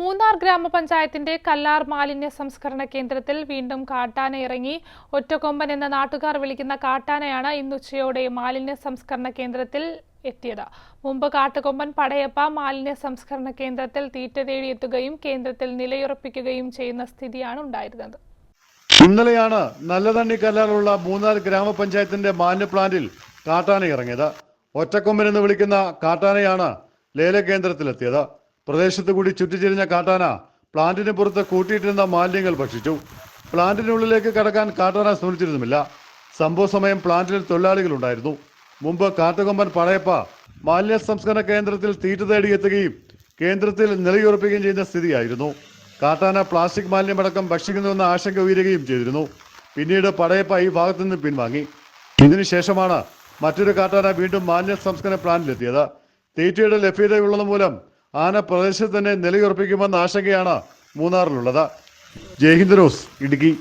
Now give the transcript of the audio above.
മൂന്നാർ ഗ്രാമപഞ്ചായത്തിന്റെ കല്ലാർ മാലിന്യ സംസ്കരണ കേന്ദ്രത്തിൽ വീണ്ടും കാട്ടാന ഇറങ്ങി. ഒറ്റക്കൊമ്പൻ എന്ന നാട്ടുകാർ വിളിക്കുന്ന കാട്ടാനയാണ് ഇന്നുച്ചയോടെ മാലിന്യ സംസ്കരണ കേന്ദ്രത്തിൽ എത്തിയത്. മുമ്പ് കാട്ടുകൊമ്പൻ പടയപ്പ മാലിന്യ സംസ്കരണ കേന്ദ്രത്തിൽ തീറ്റ തേടിയെത്തുകയും കേന്ദ്രത്തിൽ നിലയുറപ്പിക്കുകയും ചെയ്യുന്ന സ്ഥിതിയാണ് ഉണ്ടായിരുന്നത്. ഇന്നലെയാണ് നല്ലതണ്ണി കല്ലാറുള്ള മൂന്നാർ ഗ്രാമപഞ്ചായത്തിന്റെ മാലിന്യ പ്ലാന്റിൽ കാട്ടാന ഇറങ്ങിയത്. ഒറ്റക്കൊമ്പൻ എന്ന് വിളിക്കുന്ന കാട്ടാനയാണ് ലേലകേന്ദ്രത്തിലെത്തിയത് പ്രദേശത്ത് കൂടി ചുറ്റിച്ചിരിഞ്ഞ കാട്ടാന പ്ലാന്റിന് പുറത്ത് കൂട്ടിയിട്ടിരുന്ന മാലിന്യങ്ങൾ ഭക്ഷിച്ചു. പ്ലാന്റിനുള്ളിലേക്ക് കടക്കാൻ കാട്ടാന ശ്രമിച്ചിരുന്നുമില്ല. സംഭവ സമയം പ്ലാന്റിൽ തൊഴിലാളികളുണ്ടായിരുന്നു മുമ്പ് കാട്ടുകൊമ്പൻ പടയപ്പ മാലിന്യ സംസ്കരണ കേന്ദ്രത്തിൽ തീറ്റ തേടി എത്തുകയും കേന്ദ്രത്തിൽ നിലയുറപ്പിക്കുകയും ചെയ്യുന്ന സ്ഥിതിയായിരുന്നു. കാട്ടാന പ്ലാസ്റ്റിക് മാലിന്യമടക്കം ഭക്ഷിക്കുന്നുവെന്ന ആശങ്ക ഉയരുകയും ചെയ്തിരുന്നു. പിന്നീട് പടയപ്പ ഈ ഭാഗത്തു നിന്ന് പിൻവാങ്ങി. ഇതിനുശേഷമാണ് മറ്റൊരു കാട്ടാന വീണ്ടും മാലിന്യ സംസ്കരണ പ്ലാന്റിലെത്തിയത്. തീറ്റയുടെ ലഭ്യതയുള്ളത് മൂലം ആന പ്രദേശത്ത് തന്നെ നിലയുറപ്പിക്കുമെന്ന ആശങ്കയാണ് മൂന്നാറിലുള്ളത്. ജയ്ഹിന്ദ് റോസ് ഇടുക്കി.